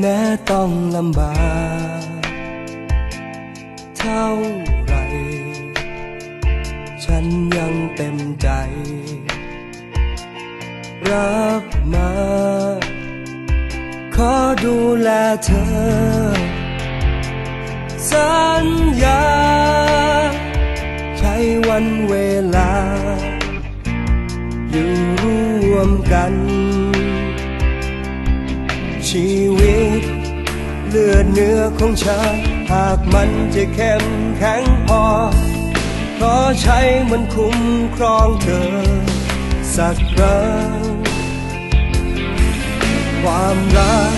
แม้ต้องลำบากเท่าไร ฉันยังเต็มใจ รับมา ขอดูแลเธอ สัญญา ใช้วันเวลา อยู่ร่วมกัน ชีวิต เลือดเนื้อของฉันหากมันจะเข้มแข็งพอ ขอใช้มันคุ้มครองเธอ สักครั้ง ความรัก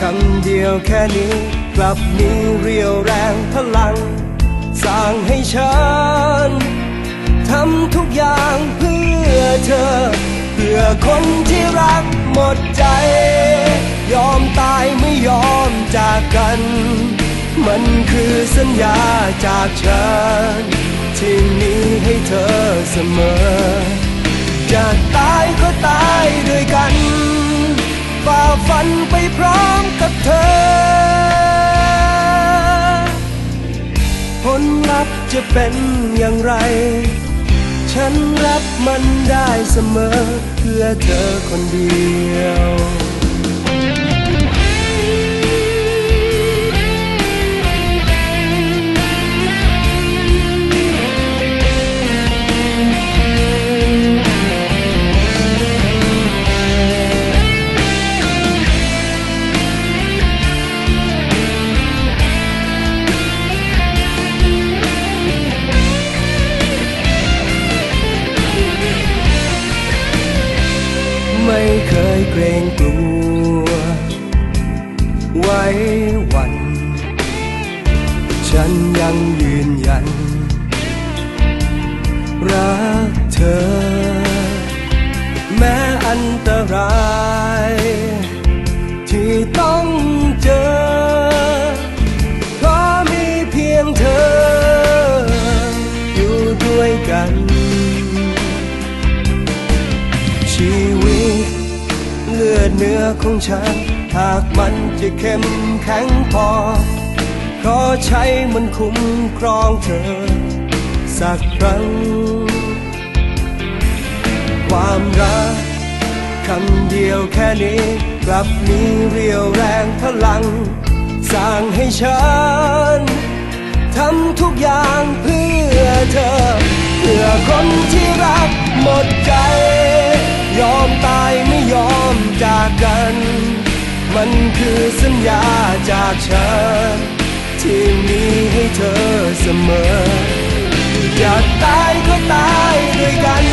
คำเดียวแค่นี้กลับมีเรียวแรงพลัง สร้างให้ฉันทำทุกอย่างเพื่อเธอ เพื่อคนที่รักหมดใจ อมตายไม่ยอมจากกัน มันคือสัญญาจากฉันที่มีให้เธอเสมอ จะตายก็ตายด้วยกันฝ่าฟันไปพร้อมกับเธอ ผลลัพธ์จะเป็นอย่างไร ฉันรับมันได้เสมอเพื่อเธอคนเดียว เกรงกลัว ไว้วัน ฉันยังยืนยัน รักเธอ แม้อันตราย ที่ต้องเจอ เพราะมีเพียงเธอ อยู่ด้วยกันชี ลือดเนื้อของฉัน หากมันจะเข้มแข็งพอ ขอใช้มันคุ้มครองเธอ สักครั้ง ความรักคำเดียวแค่นี้ กลับมีเรียวแรงพลัง สร้างให้ฉันทำทุกอย่างเพื่อเธอ เพื่อคนที่รักหมดใจ มันคือสัญญาจากฉันที่มีให้เธอเสมอ อยากตายก็ตายด้วยกัน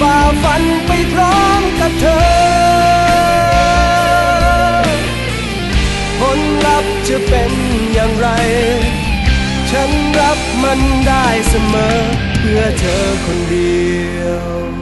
ฝ่าฟันไปพร้อมกับเธอผลลัพธ์จะเป็นอย่างไร ฉันรับมันได้เสมอ เพื่อเธอคนเดียว